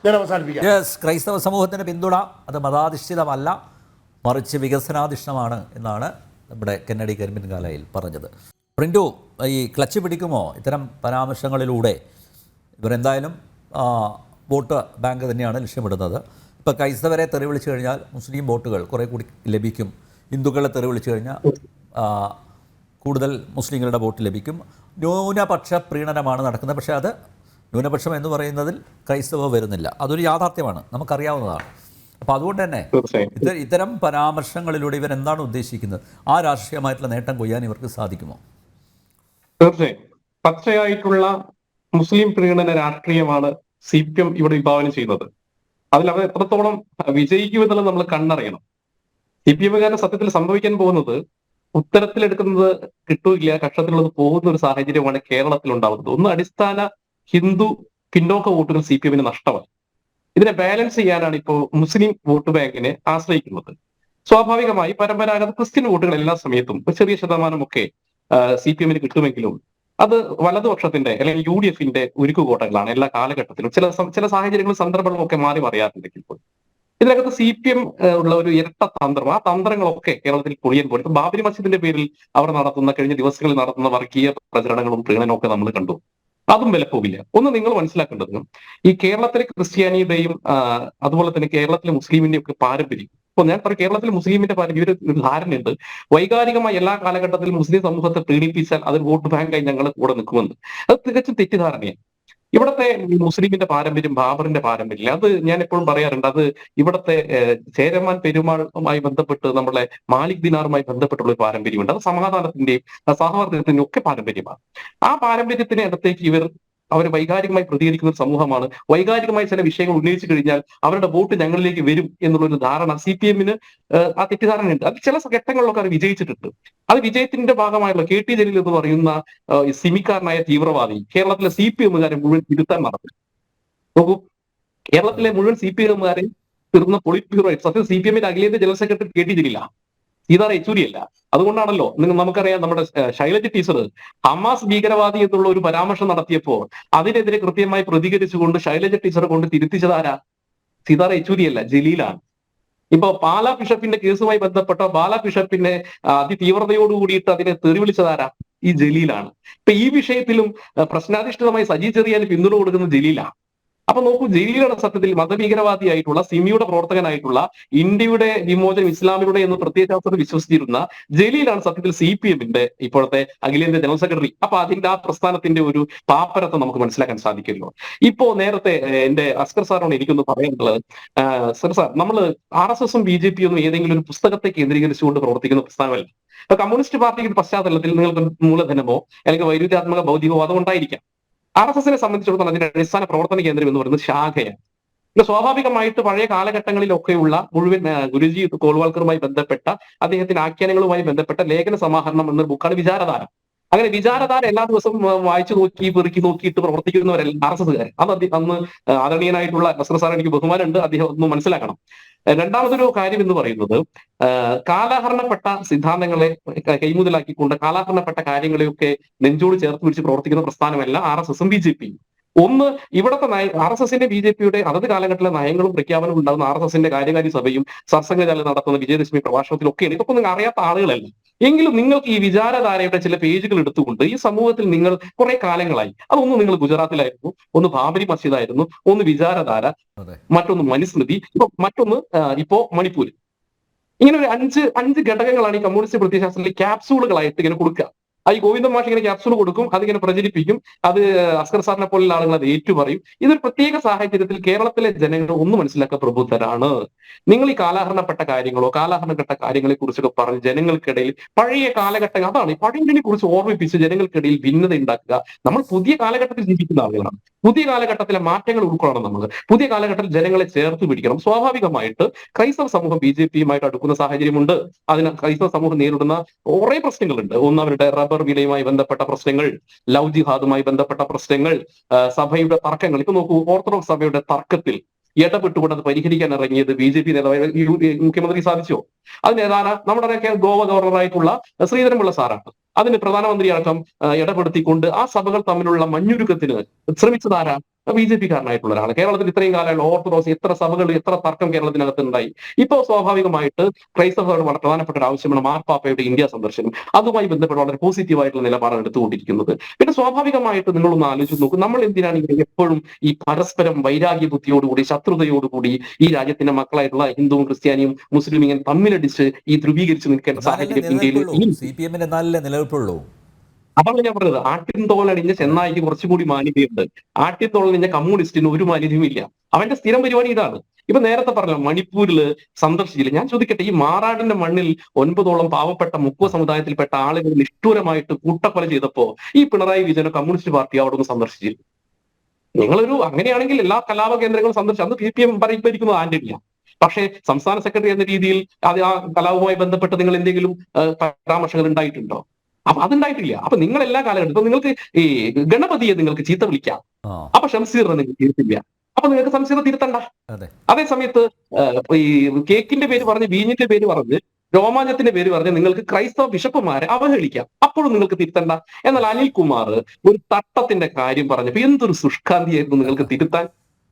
ഞാൻ അവസാനിപ്പിക്കാം. യെസ് ക്രൈസ്തവ സമൂഹത്തിന്റെ പിന്തുണ അത് മതാധിഷ്ഠിതമല്ല മറിച്ച് വികസനാധിഷ്ഠമാണ് എന്നാണ് നമ്മുടെ കെന്നഡി കരിമ്പിൻകാലയിൽ പറഞ്ഞത്. പ്രിന്റു ഈ ക്ലച്ച് പിടിക്കുമോ? ഇത്തരം പരാമർശങ്ങളിലൂടെ ഇവരെന്തായാലും വോട്ട് ബാങ്ക് തന്നെയാണ് ലക്ഷ്യമിടുന്നത്. ഇപ്പോൾ ക്രൈസ്തവരെ തെറി വിളിച്ചു കഴിഞ്ഞാൽ മുസ്ലിം വോട്ടുകൾ കുറേ കൂടി ലഭിക്കും. ഹിന്ദുക്കളെ തെറി വിളിച്ചു കഴിഞ്ഞാൽ കൂടുതൽ മുസ്ലിങ്ങളുടെ വോട്ട് ലഭിക്കും. ന്യൂനപക്ഷ പ്രീണനമാണ് നടക്കുന്നത്. പക്ഷേ അത് ന്യൂനപക്ഷം എന്ന് പറയുന്നതിൽ ക്രൈസ്തവ വരുന്നില്ല. അതൊരു യാഥാർത്ഥ്യമാണ്. നമുക്കറിയാവുന്നതാണ്. അപ്പോൾ അതുകൊണ്ട് തന്നെ ഇത്തരം പരാമർശങ്ങളിലൂടെ ഇവരെന്താണ് ഉദ്ദേശിക്കുന്നത്? ആ രാഷ്ട്രീയമായിട്ടുള്ള നേട്ടം കൊയ്യാൻ ഇവർക്ക് സാധിക്കുമോ? തീർച്ചയായും. പച്ചയായിട്ടുള്ള മുസ്ലിം പ്രീണന രാഷ്ട്രീയമാണ് സി പി എം ഇവിടെ വിഭാവനം ചെയ്യുന്നത്. അതിൽ അവർ എത്രത്തോളം വിജയിക്കുമെന്നുള്ളത് നമ്മൾ കണ്ണറിയണം. സി പി എമ്മുകാരൻ സത്യത്തിൽ സംഭവിക്കാൻ പോകുന്നത് ഉത്തരത്തിലെടുക്കുന്നത് കിട്ടൂല്ല കക്ഷത്തിലുള്ളത് പോകുന്ന ഒരു സാഹചര്യമാണ് കേരളത്തിൽ ഉണ്ടാവുന്നത് ഒന്ന് അടിസ്ഥാന ഹിന്ദു പിന്നോക്ക വോട്ടുകൾ സി പി എമ്മിന് നഷ്ടമായി ഇതിനെ ബാലൻസ് ചെയ്യാനാണ് ഇപ്പോൾ മുസ്ലിം വോട്ട് ബാങ്കിനെ ആശ്രയിക്കുന്നത്. സ്വാഭാവികമായി പരമ്പരാഗത ക്രിസ്ത്യൻ വോട്ടുകൾ എല്ലാ സമയത്തും ഒരു ചെറിയ ശതമാനമൊക്കെ സി പി എമ്മിന് കിട്ടുമെങ്കിലും അത് വലതുപക്ഷത്തിന്റെ അല്ലെങ്കിൽ യു ഡി എഫിന്റെ ഉരുക്കുകോട്ടകളാണ് എല്ലാ കാലഘട്ടത്തിലും. ചില ചില സാഹചര്യങ്ങളും സന്ദർഭങ്ങളും ഒക്കെ മാറി മറിയാറുണ്ടെങ്കിൽ പോലും. ഇതിനകത്ത് സി പി എം ഉള്ള ഒരു ഇരട്ട തന്ത്രം ആ തന്ത്രങ്ങളൊക്കെ കേരളത്തിൽ പൊളിയാൻ പോലും. ഇപ്പൊ ബാബരി മസ്ജിദിന്റെ പേരിൽ അവർ നടത്തുന്ന കഴിഞ്ഞ ദിവസങ്ങളിൽ നടത്തുന്ന വർഗീയ പ്രചരണങ്ങളും പ്രീണനവും ഒക്കെ നമ്മൾ കണ്ടു. അതും വിലപ്പോവില്ല. ഒന്ന് നിങ്ങൾ മനസ്സിലാക്കേണ്ടത് ഈ കേരളത്തിലെ ക്രിസ്ത്യാനിയുടെയും അതുപോലെ തന്നെ കേരളത്തിലെ മുസ്ലിമിന്റെയും ഒക്കെ പാരമ്പര്യം ഇപ്പൊ ഞാൻ പറയും കേരളത്തിൽ മുസ്ലിമിന്റെ പാരമ്പര്യം ഒരു ധാരണയുണ്ട്. വൈകാരികമായി എല്ലാ കാലഘട്ടത്തിലും മുസ്ലിം സമൂഹത്തെ പ്രീണിപ്പിച്ചാൽ അതിൽ വോട്ട് ബാങ്കായി ഞങ്ങൾ കൂടെ നിൽക്കുമെന്ന്. അത് തികച്ചും തെറ്റിദ്ധാരണയാണ്. ഇവിടത്തെ മുസ്ലിമിന്റെ പാരമ്പര്യം ബാബറിന്റെ പാരമ്പര്യം അത് ഞാൻ എപ്പോഴും പറയാറുണ്ട്. അത് ഇവിടത്തെ ചേരമാൻ പെരുമാളുമായി ബന്ധപ്പെട്ട് നമ്മളെ മാലിക് ദിനാറുമായി ബന്ധപ്പെട്ടുള്ള ഒരു പാരമ്പര്യമുണ്ട്. അത് സമാധാനത്തിന്റെയും ആ സൗഹാർദ്ദത്തിന്റെയും ഒക്കെ പാരമ്പര്യമാണ്. ആ പാരമ്പര്യത്തിന് അടുത്തേക്ക് ഇവർ അവർ വൈകാരികമായി പ്രതികരിക്കുന്ന സമൂഹമാണ്. വൈകാരികമായി ചില വിഷയങ്ങൾ ഉന്നയിച്ചു കഴിഞ്ഞാൽ അവരുടെ വോട്ട് ഞങ്ങളിലേക്ക് വരും എന്നുള്ളൊരു ധാരണ സി പി എമ്മിന് ആ തെറ്റിദ്ധാരണയുണ്ട്. അത് ചില ഘട്ടങ്ങളിലൊക്കെ അത് വിജയിച്ചിട്ടുണ്ട്. അത് വിജയത്തിന്റെ ഭാഗമായുള്ള കെ ടി ജലീൽ എന്ന് പറയുന്ന സിമിക്കാരനായ തീവ്രവാദി കേരളത്തിലെ സി പി എമ്മുകാരെ മുഴുവൻ തിരുത്താൻ നടന്നു നോക്കൂ കേരളത്തിലെ മുഴുവൻ സി പി എമ്മുകാരെ തീർന്ന പൊളിറ്റ് ബ്യൂറോ സത്യം സി പി എമ്മിന്റെ അഖിലേന്ത്യാ ജനറൽ സെക്രട്ടറി കെ ടി ജലീല സീതാറ യെച്ചൂരിയല്ല അതുകൊണ്ടാണല്ലോ നിങ്ങൾ നമുക്കറിയാം നമ്മുടെ ശൈലജ ടീച്ചർ ഹമാസ് ഭീകരവാദി എന്നുള്ള ഒരു പരാമർശം നടത്തിയപ്പോൾ അതിനെതിരെ കൃത്യമായി പ്രതികരിച്ചുകൊണ്ട് ശൈലജ ടീച്ചറെ കൊണ്ട് തിരുത്തിച്ചതാരാ സീതാറ യെച്ചൂരിയല്ല ജലീലാണ്. ഇപ്പൊ പാലാ ബിഷപ്പിന്റെ കേസുമായി ബന്ധപ്പെട്ട ബാല ബിഷപ്പിനെ അതിതീവ്രതയോട് കൂടിയിട്ട് അതിനെ തെറിവിളിച്ചതാരാ ഈ ജലീലാണ്. ഇപ്പൊ ഈ വിഷയത്തിലും പ്രശ്നാധിഷ്ഠിതമായി സജി ചെറിയാൻ പിന്തുണ കൊടുക്കുന്ന ജലീലാണ്. അപ്പൊ നോക്കൂ ജലീലാണ് സത്യത്തിൽ മതഭീകരവാദിയായിട്ടുള്ള സിമിയുടെ പ്രവർത്തകനായിട്ടുള്ള ഇന്ത്യയുടെ വിമോചനം ഇസ്ലാമിലൂടെ എന്ന് പ്രത്യയശാസ്ത്രത്തിൽ വിശ്വസിച്ചിരുന്ന ജലീലാണ് സത്യത്തിൽ സി പി എമ്മിന്റെ ഇപ്പോഴത്തെ അഖിലേന്ത്യാ ജനറൽ സെക്രട്ടറി. അപ്പൊ അതിന്റെ ആ പ്രസ്ഥാനത്തിന്റെ ഒരു പാപ്പരത്തെ നമുക്ക് മനസ്സിലാക്കാൻ സാധിക്കുന്നു ഇപ്പോ നേരത്തെ എന്റെ അസ്കർ സാറോട് എനിക്കൊന്ന് പറയാനുള്ളത്. സർ സാർ നമ്മൾ ആർ എസ് എസും ബി ജെ പി ഒന്നും ഏതെങ്കിലും ഒരു പുസ്തകത്തെ കേന്ദ്രീകരിച്ചുകൊണ്ട് പ്രവർത്തിക്കുന്ന പ്രസ്ഥാനമല്ല. ഇപ്പൊ കമ്മ്യൂണിസ്റ്റ് പാർട്ടിയുടെ പശ്ചാത്തലത്തിൽ നിങ്ങൾക്ക് മൂലധനമോ അല്ലെങ്കിൽ വൈരുദ്ധ്യാത്മക ഭൗതികമോ അതുകൊണ്ടായിരിക്കാം ആർ എസ് എസിനെ സംബന്ധിച്ചിടത്തോളം അതിന്റെ അടിസ്ഥാന പ്രവർത്തന കേന്ദ്രം എന്ന് പറയുന്നത് ശാഖയാണ്. പിന്നെ സ്വാഭാവികമായിട്ട് പഴയ കാലഘട്ടങ്ങളിലൊക്കെയുള്ള മുഴുവൻ ഗുരുജി കോൾവാൾക്കറുമായി ബന്ധപ്പെട്ട അദ്ദേഹത്തിന്റെ ആഖ്യാനങ്ങളുമായി ബന്ധപ്പെട്ട ലേഖന സമാഹരണം എന്നൊരു ബുക്കാണ് വിചാരധാര. അങ്ങനെ വിചാരധാര എല്ലാ ദിവസവും വായിച്ചു നോക്കി പെറുക്കി നോക്കിയിട്ട് പ്രവർത്തിക്കുന്നവരെല്ലാം ആർ എസ് എസ്കാരൻ അത് അന്ന് ആദരണീയനായിട്ടുള്ള എസ് സാർ എനിക്ക് ബഹുമാനമുണ്ട്. അദ്ദേഹം ഒന്ന് മനസ്സിലാക്കണം. രണ്ടാമതൊരു കാര്യം എന്ന് പറയുന്നത് കാലാഹരണപ്പെട്ട സിദ്ധാന്തങ്ങളെ കൈമുതലാക്കിക്കൊണ്ട് കാലഹരണപ്പെട്ട കാര്യങ്ങളെയൊക്കെ നെഞ്ചോട് ചേർത്ത് പിടിച്ച് പ്രവർത്തിക്കുന്ന പ്രസ്ഥാനമല്ല ആർ എസ് എസും ബി ജെ പിയും. ഒന്ന് ഇവിടുത്തെ നയ ആർ എസ് എസിന്റെ ബി ജെ പിയുടെ അതത് കാലഘട്ടത്തിലെ നയങ്ങളും പ്രഖ്യാപനവും ഉണ്ടാകുന്ന ആർ എസ് എസിന്റെ കാര്യകാരി സഭയും സത്സംഗജാലം നടത്തുന്ന വിജയദശമി പ്രഭാഷണത്തിലൊക്കെയാണ്. ഇതൊക്കെ നിങ്ങൾ അറിയാത്ത ആളുകളല്ല? എങ്കിലും നിങ്ങൾക്ക് ഈ വിചാരധാരയുടെ ചില പേജുകൾ എടുത്തുകൊണ്ട് ഈ സമൂഹത്തിൽ നിങ്ങൾ കുറെ കാലങ്ങളായി. അതൊന്ന് നിങ്ങൾ ഗുജറാത്തിലായിരുന്നു ഒന്ന് ബാബരി മസ്ജിദായിരുന്നു ഒന്ന് വിചാരധാര മറ്റൊന്ന് മനുസ്മൃതി ഇപ്പൊ മറ്റൊന്ന് ഇപ്പോ മണിപ്പൂര്. ഇങ്ങനെ ഒരു അഞ്ച് അഞ്ച് ഘടകങ്ങളാണ് ഈ കമ്മ്യൂണിസ്റ്റ് പ്രത്യയശാസ്ത്രത്തിൽ ക്യാപ്സൂളുകളായിട്ട് ഇങ്ങനെ കൊടുക്കുക. ഈ ഗോവിന്ദ മാഷ് ഇങ്ങനെ ക്യാപ്സൂൾ കൊടുക്കും അതിങ്ങനെ പ്രചരിപ്പിക്കും അത് അസ്കർ സാറിനെ പോലുള്ള ആളുകൾ അത് ഏറ്റുപറയും. ഇതൊരു പ്രത്യേക സാഹചര്യത്തിൽ കേരളത്തിലെ ജനങ്ങൾ ഒന്ന് മനസ്സിലാക്കുക പ്രബുദ്ധരാണ്. നിങ്ങൾ ഈ കാലാഹരണപ്പെട്ട കാര്യങ്ങളോ കാലാഹരണപ്പെട്ട കാര്യങ്ങളെ കുറിച്ചൊക്കെ പറഞ്ഞ് ജനങ്ങൾക്കിടയിൽ പഴയ കാലഘട്ടം അതാണ് ഈ പഴയതിനെ കുറിച്ച് ഓർമ്മിപ്പിച്ച് ജനങ്ങൾക്കിടയിൽ ഭിന്നത ഉണ്ടാക്കുക. നമ്മൾ പുതിയ കാലഘട്ടത്തിൽ ജീവിക്കുന്ന ആളുകളാണ്. പുതിയ കാലഘട്ടത്തിലെ മാറ്റങ്ങൾ ഉൾക്കൊള്ളണം നമ്മൾ. പുതിയ കാലഘട്ടത്തിൽ ജനങ്ങളെ ചേർത്ത് പിടിക്കണം. സ്വാഭാവികമായിട്ട് ക്രൈസ്തവ സമൂഹം ബി ജെ പിയുമായിട്ട് അടുക്കുന്ന സാഹചര്യമുണ്ട്. അതിന് ക്രൈസ്തവ സമൂഹം നേരിടുന്ന കുറെ പ്രശ്നങ്ങളുണ്ട്. ഒന്ന് അവരുടെ റബ്ബർ വിലയുമായി ബന്ധപ്പെട്ട പ്രശ്നങ്ങൾ ലവ് ജിഹാദുമായി ബന്ധപ്പെട്ട പ്രശ്നങ്ങൾ സഭയുടെ തർക്കങ്ങൾ. ഇപ്പൊ നോക്കൂ ഓർത്തഡോക്സ് സഭയുടെ തർക്കത്തിൽ ഇടപെട്ടുകൊണ്ട് അത് പരിഹരിക്കാൻ ഇറങ്ങിയത് ബി ജെ പി നേതാവ് മുഖ്യമന്ത്രി സാധിച്ചോ? അതിന് ഏതാണ് നമ്മുടെ ഗോവ ഗവർണറായിട്ടുള്ള ശ്രീധരൻപിള്ള സാറാണ്. അതിന് പ്രധാനമന്ത്രി അടക്കം ഇടപെടുത്തിക്കൊണ്ട് ആ സഭകൾ തമ്മിലുള്ള മഞ്ഞുരുക്കത്തിന് ശ്രമിച്ചതാരാ ബി ജെ പി കാരനായിട്ടുള്ള ഒരാൾ കേരളത്തിൽ ഇത്രയും കാലമുള്ള ഓർത്തഡോക്സ് എത്ര സഭകൾ എത്ര തർക്കം കേരളത്തിനകത്ത് ഉണ്ടായി ഇപ്പോൾ സ്വാഭാവികമായിട്ട് ക്രൈസ്തവരുടെ വളരെ പ്രധാനപ്പെട്ട ഒരു ആവശ്യമാണ് മാർപ്പാപ്പയുടെ ഇന്ത്യ സന്ദർശനം. അതുമായി ബന്ധപ്പെട്ട് വളരെ പോസിറ്റീവായിട്ടുള്ള നിലപാടാണ് എടുത്തുകൊണ്ടിരിക്കുന്നത്. പിന്നെ സ്വാഭാവികമായിട്ട് നിങ്ങളൊന്ന് ആലോചിച്ച് നോക്കൂ. നമ്മൾ എന്തിനാണ് ഇങ്ങനെ എപ്പോഴും ഈ പരസ്പരം വൈരാഗ്യ ബുദ്ധിയോടുകൂടി ശത്രുതയോടുകൂടി ഈ രാജ്യത്തിന്റെ മക്കളായിട്ടുള്ള ഹിന്ദുവും ക്രിസ്ത്യാനിയും മുസ്ലിം ഇങ്ങനെ തമ്മിലടിച്ച് ഈ ധ്രുവീകരിച്ച് നിൽക്കേണ്ട സാഹചര്യം ഇന്ത്യയിൽ ഇനി സി പി എമ്മിന്റെ നിലനിൽപ്പുള്ളൂ. അതാണ് ഞാൻ പറഞ്ഞത്. ആട്ടിൻ തോലണിഞ്ഞ ചെന്നായിക്ക് കുറച്ചുകൂടി മാന്യതയുണ്ട്. ആട്ടിൻ തോലണിഞ്ഞ കമ്മ്യൂണിസ്റ്റിന് ഒരു മാന്യതയും ഇല്ല. അവന്റെ സ്ഥിരം പരിപാടി ഇതാണ്. ഇപ്പൊ നേരത്തെ പറഞ്ഞ മണിപ്പൂരിൽ സന്ദർശിച്ചില്ല. ഞാൻ ചോദിക്കട്ടെ ഈ മാറാടിന്റെ മണ്ണിൽ ഒൻപതോളം പാവപ്പെട്ട മുക്കുവ സമുദായത്തിൽപ്പെട്ട ആളുകൾ നിഷ്ഠൂരമായിട്ട് കൂട്ടക്കൊല ചെയ്തപ്പോ ഈ പിണറായി വിജയനോ കമ്മ്യൂണിസ്റ്റ് പാർട്ടി അവിടെ ഒന്ന് സന്ദർശിച്ചിരുന്നു നിങ്ങളൊരു അങ്ങനെയാണെങ്കിൽ എല്ലാ കലാപ കേന്ദ്രങ്ങളും സന്ദർശിച്ചു അന്ന് പി പി എം ഭരിക്കുന്നത് ആന്റണിയ. പക്ഷേ സംസ്ഥാന സെക്രട്ടറി എന്ന രീതിയിൽ അത് ആ കലാപവുമായി ബന്ധപ്പെട്ട് നിങ്ങൾ എന്തെങ്കിലും പരാമർശങ്ങൾ ഉണ്ടായിട്ടുണ്ടോ? അപ്പൊ അതുണ്ടായിട്ടില്ല. അപ്പൊ നിങ്ങൾ എല്ലാ കാലഘട്ടത്തിലും ഇപ്പൊ നിങ്ങൾക്ക് ഈ ഗണപതിയെ നിങ്ങൾക്ക് ചീത്ത വിളിക്കാം. അപ്പൊ ഷംസീറിനെ നിങ്ങൾക്ക് തിരുത്തില്ല. അപ്പൊ നിങ്ങൾക്ക് സംശയം തിരുത്തണ്ട. അതെ. സമയത്ത് ഈ കേക്കിന്റെ പേര് പറഞ്ഞ് വീഞ്ഞിന്റെ പേര് പറഞ്ഞ് രോമാഞ്ചത്തിന്റെ പേര് പറഞ്ഞ് നിങ്ങൾക്ക് ക്രൈസ്തവ ബിഷപ്പുമാരെ അവഹേളിക്കാം. അപ്പോഴും നിങ്ങൾക്ക് തിരുത്തണ്ട. എന്നാൽ അനിൽകുമാർ ഒരു തട്ടത്തിന്റെ കാര്യം പറഞ്ഞപ്പോ എന്തൊരു സുഷ്കാന്തിയായിരുന്നു നിങ്ങൾക്ക് തിരുത്താൻ.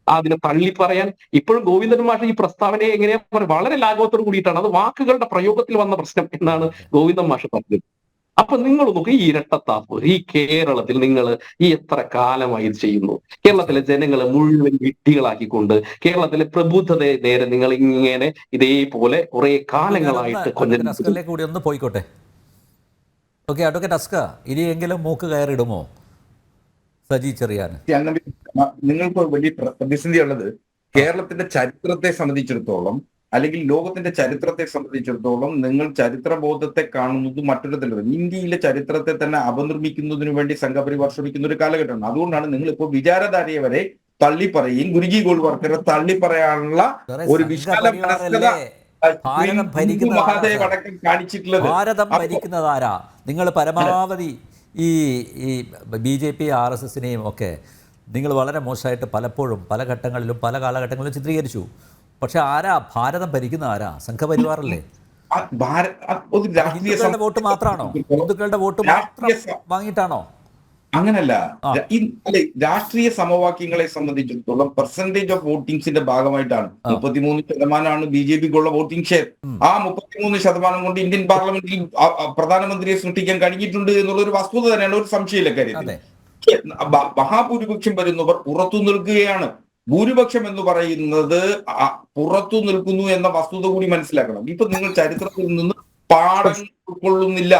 അതിനെ തള്ളി പറയാൻ. ഇപ്പോഴും ഗോവിന്ദൻ മാഷ് ഈ പ്രസ്താവനയെ എങ്ങനെയാ വളരെ ലാഘവത്തോട് കൂടിയിട്ടാണ്. അത് വാക്കുകളുടെ പ്രയോഗത്തിൽ വന്ന പ്രശ്നം എന്നാണ് ഗോവിന്ദൻ മാഷ് പറഞ്ഞത്. അപ്പൊ നിങ്ങൾ നോക്കുക ഈ ഇരട്ടത്താപ്പ് ഈ കേരളത്തിൽ നിങ്ങൾ ഈ എത്ര കാലമായി ഇത് ചെയ്യുന്നു? കേരളത്തിലെ ജനങ്ങളെ മുഴുവൻ വിഡ്ഢികളാക്കിക്കൊണ്ട് കേരളത്തിലെ പ്രബുദ്ധതയെ നേരെ നിങ്ങൾ ഇങ്ങനെ ഇതേപോലെ കുറെ കാലങ്ങളായിട്ട് കൂടി ഒന്ന് പോയിക്കോട്ടെ. ഓക്കെ അഡ്വക്കേറ്റ് അസ്ക ഇനിയെങ്കിലും മൂക്ക് കയറിടുമോ സജി ചെറിയാൻ നിങ്ങൾക്ക് വലിയ പ്രതിസന്ധിയുള്ളത് പ്രതിസന്ധി ഉള്ളത് കേരളത്തിന്റെ ചരിത്രത്തെ സംബന്ധിച്ചിടത്തോളം അല്ലെങ്കിൽ ലോകത്തിന്റെ ചരിത്രത്തെ സംബന്ധിച്ചിടത്തോളം നിങ്ങൾ ചരിത്രബോധത്തെ കാണുന്നത് മറ്റൊരു തലത്തിൽ ഇന്ത്യയിലെ ചരിത്രത്തെ തന്നെ അപനിർമ്മിക്കുന്നതിന് വേണ്ടി സംഘപരിവാർ ശ്രമിക്കുന്ന ഒരു കാലഘട്ടമാണ്. അതുകൊണ്ടാണ് നിങ്ങൾ ഇപ്പോൾ വിചാരധാരയെ വരെ തള്ളി പറയുകയും ഗുരുജി ഗോൾവർക്കറെ തള്ളി പറയാനുള്ള ഒരു വിശാല മനസ്കത ഭാരതം ഭരിക്കുന്നത് ഭാരതം ഭരിക്കുന്നതാരാ? നിങ്ങൾ പരമാവധി ഈ ഈ B J P R S എസിനെയും ഒക്കെ നിങ്ങൾ വളരെ മോശമായിട്ട് പലപ്പോഴും പല ഘട്ടങ്ങളിലും പല കാലഘട്ടങ്ങളിലും ചിത്രീകരിച്ചു. പക്ഷെ ആരാ? ഭാരതം ഭരിക്കുന്ന ആരാ? സംഘപരിവാറല്ലേ? ഹിന്ദുക്കളുടെ വോട്ട് മാത്രമാണോ ഹിന്ദുക്കളുടെ വോട്ട് മാത്രം വാങ്ങിയിട്ടാണോ? അങ്ങനല്ല. അല്ലെ രാഷ്ട്രീയ സമവാക്യങ്ങളെ സംബന്ധിച്ചിടത്തോളം പെർസെന്റേജ് ഓഫ് വോട്ടിംഗ്സിന്റെ ഭാഗമായിട്ടാണ്. മുപ്പത്തിമൂന്ന് ശതമാനമാണ് ബി ജെ പിക്കുള്ള വോട്ടിംഗ് ഷെയർ ആ മുപ്പത്തിമൂന്ന് ശതമാനം കൊണ്ട് ഇന്ത്യൻ പാർലമെന്റിൽ പ്രധാനമന്ത്രിയെ സൃഷ്ടിക്കാൻ കഴിഞ്ഞിട്ടുണ്ട് എന്നുള്ള ഒരു വസ്തുത തന്നെയാണ് ഒരു സംശയമില്ല കാര്യത്തിൽ. മഹാഭൂരിപക്ഷം വരുന്നവർ പുറത്തു നിൽക്കുകയാണ്. ഭൂരിപക്ഷം എന്ന് പറയുന്നത് പുറത്തു നിൽക്കുന്നു എന്ന വസ്തുത കൂടി മനസ്സിലാക്കണം. ഇപ്പൊ നിങ്ങൾ ചരിത്രത്തിൽ നിന്ന് പാഠം ഉൾക്കൊള്ളുന്നില്ല.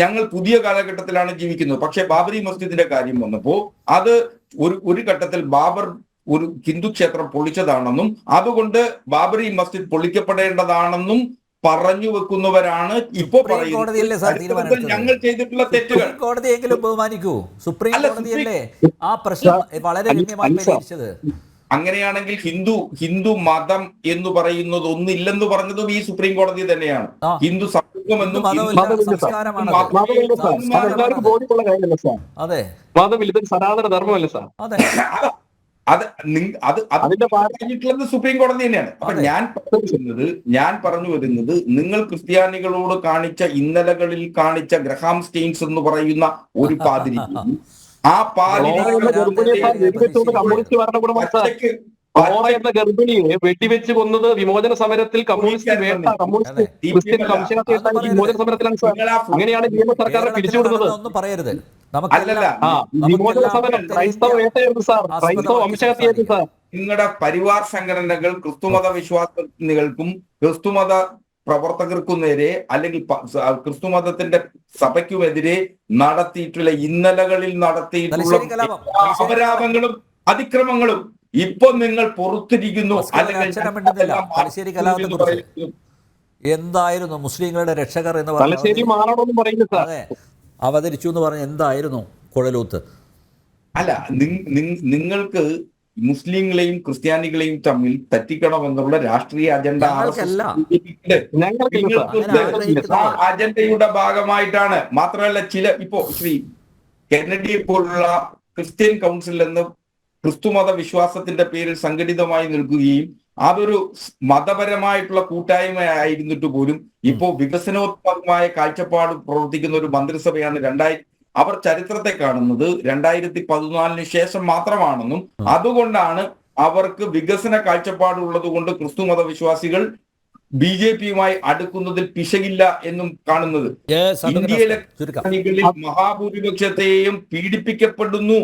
ഞങ്ങൾ പുതിയ കാലഘട്ടത്തിലാണ് ജീവിക്കുന്നത്. പക്ഷെ ബാബരി മസ്ജിദിന്റെ കാര്യം വന്നപ്പോ അത് ഒരു ഒരു ഘട്ടത്തിൽ ബാബർ ഒരു ഹിന്ദു ക്ഷേത്രം പൊളിച്ചതാണെന്നും അതുകൊണ്ട് ബാബറി മസ്ജിദ് പൊളിക്കപ്പെടേണ്ടതാണെന്നും പറഞ്ഞു വെക്കുന്നവരാണ് ഇപ്പോ? ഞങ്ങൾ ചെയ്തിട്ടുള്ള തെറ്റുകൾ. കോടതി കോടതിയെങ്കിലും ബഹുമാനിക്കൂ. സുപ്രീം കോടതി കോടതിയല്ലേ ആ പ്രശ്നം വളരെ രമ്യമായി പരിഹരിച്ചത്. അങ്ങനെയാണെങ്കിൽ ഹിന്ദു ഹിന്ദു മതം എന്ന് പറയുന്നത് ഒന്നില്ലെന്ന് പറഞ്ഞതും ഈ സുപ്രീം കോടതി തന്നെയാണ്. ഹിന്ദു സമൂഹം എന്നും മതമില്ല സനാതന ധർമ്മമല്ല സാർ. അതെ അത് അതിന്റെ പറഞ്ഞിട്ടുള്ളത് സുപ്രീം കോടതി തന്നെയാണ്. അപ്പൊ ഞാൻ പറഞ്ഞു വരുന്നത് ഞാൻ പറഞ്ഞു വരുന്നത് നിങ്ങൾ ക്രിസ്ത്യാനികളോട് കാണിച്ച ഇന്നലകളിൽ കാണിച്ച ഗ്രഹാം സ്റ്റെയിൻസ് എന്ന് പറയുന്ന ഒരു പാതിരി ആ പാതിരി ഫ്ലോറ എന്ന ഗർഭിണിയെ വെടിവെച്ച് കൊന്നത് വിമോചന സമരത്തിൽ കമ്മ്യൂണിസ്റ്റ് വേട്ട കമ്മ്യൂണിസ്റ്റ്. ക്രിസ്ത്യൻ സംശയത്തെ വിമോചന സമരത്തിലാണ് നിങ്ങൾ ആ അങ്ങനെയാണ് നിയമ സർക്കാർ പിരിച്ചുവിടുന്നത് ഒന്നും പറയരുത്. വിമോചന സമരം. ക്രൈസ്തവ വേട്ടയായിരുന്നു സാർ. ക്രൈസ്തവ വംശഹത്യായിരുന്നു സാർ. നിങ്ങളുടെ പരിവാർ സംഘടനകൾ ക്രിസ്തുമത വിശ്വാസികൾക്കും ക്രിസ്തുമത പ്രവർത്തകർക്കും നേരെ അല്ലെങ്കിൽ ക്രിസ്തുമതത്തിന്റെ സഭയ്ക്കുമെതിരെ നടത്തിയിട്ടുള്ള ഇന്നലകളിൽ നടത്തിയിട്ടുള്ള അപരാപങ്ങളും അപരാധങ്ങളും അതിക്രമങ്ങളും ഇപ്പൊ നിങ്ങൾ പുറത്തിരിക്കുന്നു. തലശ്ശേരി കലാപത്തെ കുറിച്ച്. എന്തായിരുന്നു മുസ്ലിങ്ങളുടെ രക്ഷകർ എന്ന് തലശ്ശേരി പറഞ്ഞ മാറണമെന്ന് പറയുന്നു സാർ. അതെ. അവതരിച്ചു എന്ന് പറഞ്ഞ എന്തായിരുന്നു കുഴലൂത്ത്? അല്ല നിങ്- നിങ്- നിങ്ങൾക്ക് മുസ്ലിങ്ങളെയും ക്രിസ്ത്യാനികളെയും തമ്മിൽ പറ്റിക്കണം എന്നുള്ള രാഷ്ട്രീയ അജണ്ട അജണ്ടയുടെ ഭാഗമായിട്ടാണ്. മാത്രമല്ല ചില ഇപ്പോ ശ്രീ കെന്നഡിയെ പോലുള്ള ക്രിസ്ത്യൻ കൗൺസിൽ എന്ന് ക്രിസ്തുമത വിശ്വാസത്തിന്റെ പേരിൽ സംഘടിതമായി നിൽക്കുകയും അതൊരു മതപരമായിട്ടുള്ള കൂട്ടായ്മ ആയിരുന്നിട്ട് പോലും ഇപ്പോ വികസനോത്മകമായ കാഴ്ചപ്പാട് പ്രവർത്തിക്കുന്ന ഒരു മന്ത്രിസഭയാണ് രണ്ടായിരത്തി അവർ ചരിത്രത്തെ കാണുന്നത് രണ്ടായിരത്തി പതിനാലിന് ശേഷം മാത്രമാണെന്നും അതുകൊണ്ടാണ് അവർക്ക് വികസന കാഴ്ചപ്പാടുള്ളത് കൊണ്ട് ക്രിസ്തു മതവിശ്വാസികൾ ബി ജെ പിയുമായി അടുക്കുന്നതിൽ പിശകില്ല എന്നും കാണുന്നത്. ഇന്ത്യയിലെ മഹാഭൂരിപക്ഷത്തെയും പീഡിപ്പിക്കപ്പെടുന്നു.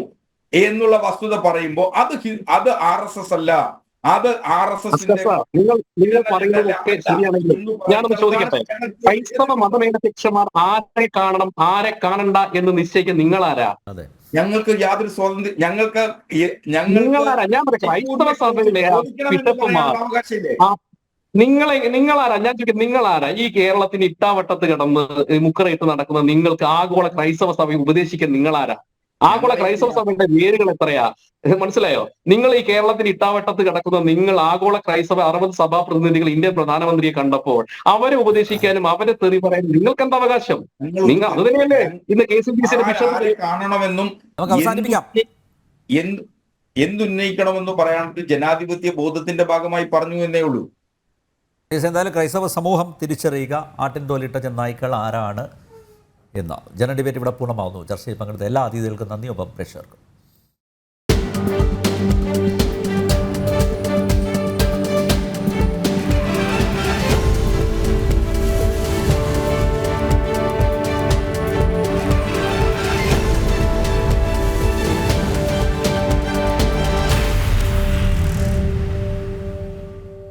എന്നുള്ള വസ്തുത പറയുമ്പോൾ അത് അത് ആർ എസ് എസ് അല്ല. അത് ആർ എസ് എസ് സാർ, നിങ്ങൾ നിങ്ങൾ പറയുന്നതൊക്കെ ശരിയാണെങ്കിൽ ഞാനൊന്ന് ചോദിക്കട്ടെ? ക്രൈസ്തവ മതമേധക്ഷമാർ ആരെ കാണണം ആരെ കാണണ്ട എന്ന് നിശ്ചയിക്കാൻ ആരാ അതെ. ഞങ്ങൾക്ക് യാതൊരു സ്വാതന്ത്ര്യം ഞങ്ങൾക്ക് ഞങ്ങൾ ഞാൻ ക്രൈസ്തവ സഭയിലെ ബിഷപ്പുമാർ നിങ്ങളെ നിങ്ങളാരാ? ഞാൻ ചോദിക്കും നിങ്ങളാരാ? ഈ കേരളത്തിന് ഇട്ടാവട്ടത്ത് കിടന്ന് മുക്കറയിട്ട് നടക്കുന്ന നിങ്ങൾക്ക് ആഗോള ക്രൈസ്തവ സഭയെ ഉപദേശിക്കാൻ നിങ്ങളാരാ? ആഗോള ക്രൈസ്തവ സഭയുടെ വേരുകൾ എത്രയാ? മനസ്സിലായോ? നിങ്ങൾ ഈ കേരളത്തിന് ഇട്ടാവട്ടത്ത് കിടക്കുന്ന നിങ്ങൾ ആഗോള ക്രൈസ്തവ അറുപത് സഭാ പ്രതിനിധികൾ ഇന്ത്യൻ പ്രധാനമന്ത്രിയെ കണ്ടപ്പോൾ അവരെ ഉപദേശിക്കാനും അവരെ തെറി പറയാനും നിങ്ങൾക്ക് എന്താ അവകാശം നിങ്ങൾ അത് തന്നെയല്ലേ? ഇന്ന് കെ സി ബി സിയുടെ ബിഷപ്പ് കാണണമെന്നും എന്തുന്നയിക്കണമെന്നും പറയാൻ ജനാധിപത്യ ബോധത്തിന്റെ ഭാഗമായി പറഞ്ഞു എന്നേ ഉള്ളൂ. എന്തായാലും ക്രൈസ്തവ സമൂഹം തിരിച്ചറിയുക. ആട്ടിൻ തോലിട്ട ചെന്നായ്ക്കൾ ആരാണ്? എന്ന്. ജന ഡിബേറ്റ് ഇവിടെ പൂർണമാവുന്നു. ചർച്ചയിൽ പങ്കെടുത്ത എല്ലാ അതിഥികൾക്കും നന്ദി. പ്രേക്ഷകർക്കും.